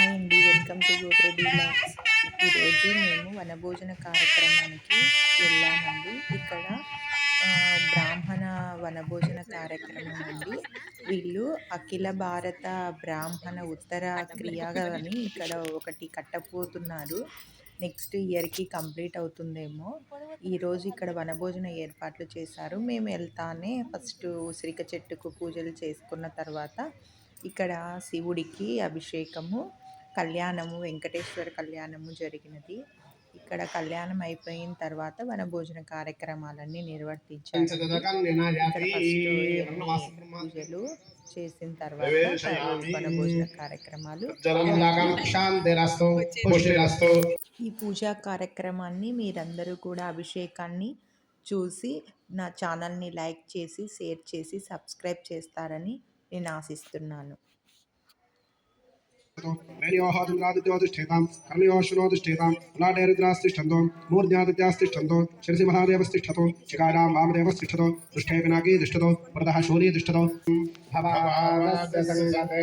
Hi అండి welcome to గోత్రెడ్డి deluxe. ఈరోజు మేము వనభోజన కార్యక్రమానికి వెళ్ళామండి. ఇక్కడ బ్రాహ్మణ వనభోజన కార్యక్రమం అండి. వీళ్ళు అఖిల భారత బ్రాహ్మణ ఉత్తర క్రియాగని ఇక్కడ ఒకటి కట్టబోతున్నారు. నెక్స్ట్ ఇయర్కి కంప్లీట్ అవుతుందేమో. ఈరోజు ఇక్కడ వనభోజన ఏర్పాట్లు చేశారు. మేము వెళ్తానే ఫస్ట్ ఉసిరిక చెట్టుకు పూజలు చేసుకున్న తర్వాత ఇక్కడ శివుడికి అభిషేకము కళ్యాణము వెంకటేశ్వర కళ్యాణము జరిగినది. ఇక్కడ కళ్యాణం అయిపోయిన తర్వాత వన భోజన కార్యక్రమాలన్నీ నిర్వర్తించారు. పూజలు చేసిన తర్వాత వన భోజన కార్యక్రమాలు ఈ పూజా కార్యక్రమాన్ని మీరందరూ కూడా అభిషేకాన్ని చూసి నా ఛానల్ని లైక్ చేసి షేర్ చేసి సబ్స్క్రైబ్ చేస్తారని నేను ఆశిస్తున్నాను. రేణయోహాదురాదిత్యోతిష్ఠేతాం కర్ణయోశ్వనోతిష్ఠేతాం కులాటేరుద్రాస్తిష్టంతో మూర్ధ్యాదిత్యాస్తిష్టంతో శిరసి మహాదేవస్తిష్టతో శిఖారాం వామదేవస్తిష్టతో దృష్టే పినాకీ తిష్టతో పురతః శూలీ తిష్టతో భవానస్య సంగతే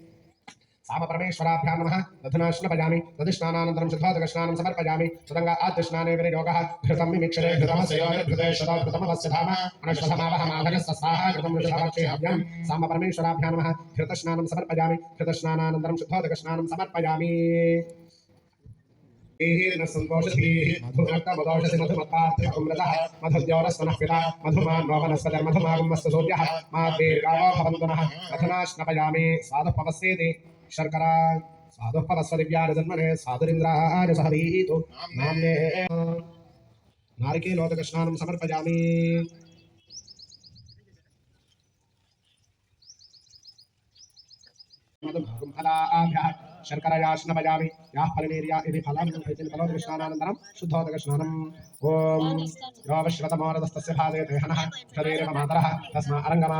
सामपरमेश्वराभ्यां नमः। दधनाश्नपजामि तदिष्णानानन्तरं शुद्धादकस्नानं समर्पयामि। सुदङ्गा आद्यस्नाने विनियोगः। घृतं मिमिक्षरे घृतमस्योनिर्घृते शतघृतमवस्य धाम। अनश्वसमावहमाभयस्य स्वाहा घृतं वृषभाक्षेहव्यं नमः। घृतस्नानं समर्पयामि। घृतस्नानानन्तरं शुद्धादकस्नानं समर्पयामि। मधुमान् नः। स्वादः पवस्येति शर्करा साधुः साधुरिन्द्राय सह नाम्ने नारिकेलोदकस्नानं समर्पयामि। शर्करया याः फलनेर्या इति फलं फलोदकस्नानानन्तरं शुद्धोदकस्नानम् ॐ योगश्रतमोरदस्तस्य भागे देहनः शरीरम मातरः तस्मा अरङ्गमा।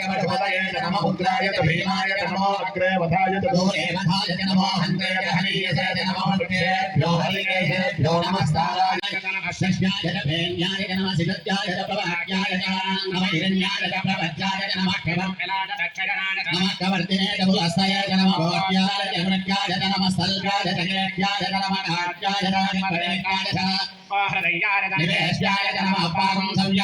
కవచపదయే నమః ఉగ్రాయ భీమాయ నమో అగ్రే వధాయ దూరే వధాయ నమో హంతే హరీయసే నమో నృత్యేభ్యో హరికేభ్యో నమస్తారాయ నమః శస్యాయ భేన్యాయ నమః సిద్ధ్యాయ ప్రభాగ్యాయ నమః హిరణ్యాయ ప్రభజ్యాయ నమః కేవం నమః కవర్తినే డబులస్తయ నమః భోగ్యాయ జమృత్యాయ నమః సల్గాయ జగేత్యాయ నమః నాట్యాయ నమః నివేశ్యాయ నమః పారం సవ్యాయ రజస్యాయ నమః దుష్యాయ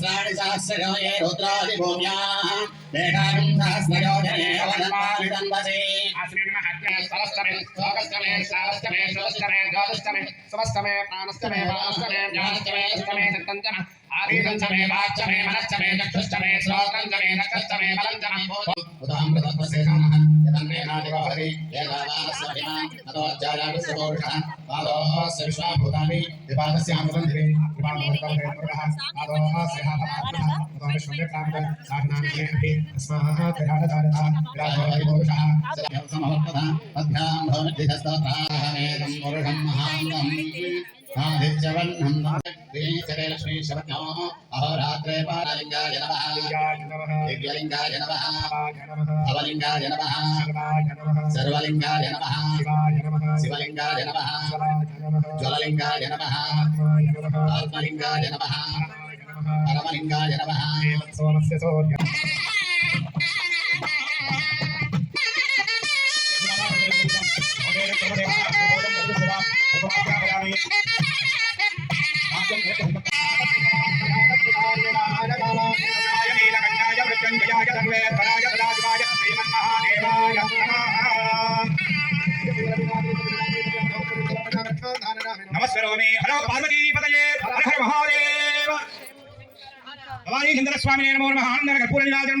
सहस्राणि सहस्रो ये रुद्रादि भूम्याः। मेघागं सहस्रयो जने वनमालिदन्वसे सहस्रमे स्वस्तमे सहस्रमे स्वस्तमे द्वादशमे स्वस्तमे प्राणस्तमे वास्तमे ज्ञानस्तमे अष्टमे सप्तञ्चम आदिपञ्चमे वाच्यमे मनश्चमे चक्षुष्टमे श्रोत्रञ्चमे नक्षत्रमे बलञ्चमं उदाहृतत्वसे कामः यदन्मेघादिवहरि यदा वासमहिमा अतो जायामि सपोषः पादोः सर्वभूतानि विपादस्यानुबन्धे कृपाणवन्तः पादोः सेहापरात्मः ततो विश्वमेकान्त साधनानि अपि अस्माः तिराटधारः विराजोषः समवर्तः पद्भ्यां भवनिधिस्तत्राः मेदं पुरुषं महान्तम् आदित्यवह्नं श्रीचरेलक्ष्मी शवन्यो अहोरात्रे पारलिङ्गाय नमः। दिव्यलिङ्गाय नमः। अवलिङ्गाय नमः। सर्वलिङ्गाय नमः। शिवलिङ्गाय జ్వలలింగాయ నమః ఆత్మలింగాయ నమః పరమలింగాయ నమః Thank you. నమస్కరోమి హలో పార్వతీపతయే హర హర మహాదేవ. భవానీ చంద్రస్వామి నమో నమః. అన్నర కర్పూర నిరాజనం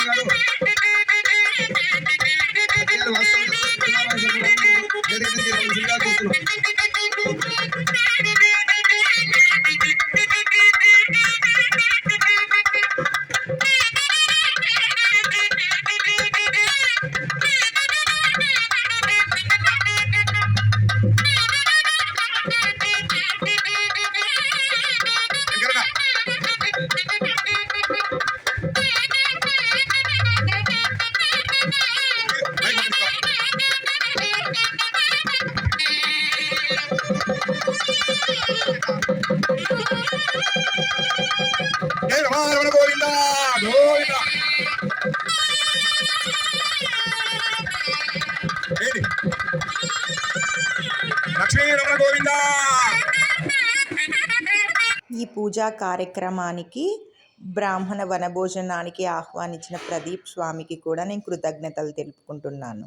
ఈ పూజా కార్యక్రమానికి బ్రాహ్మణ వనభోజనానికి ఆహ్వానించిన ప్రదీప్ స్వామికి కూడా నేను కృతజ్ఞతలు తెలుపుకుంటున్నాను.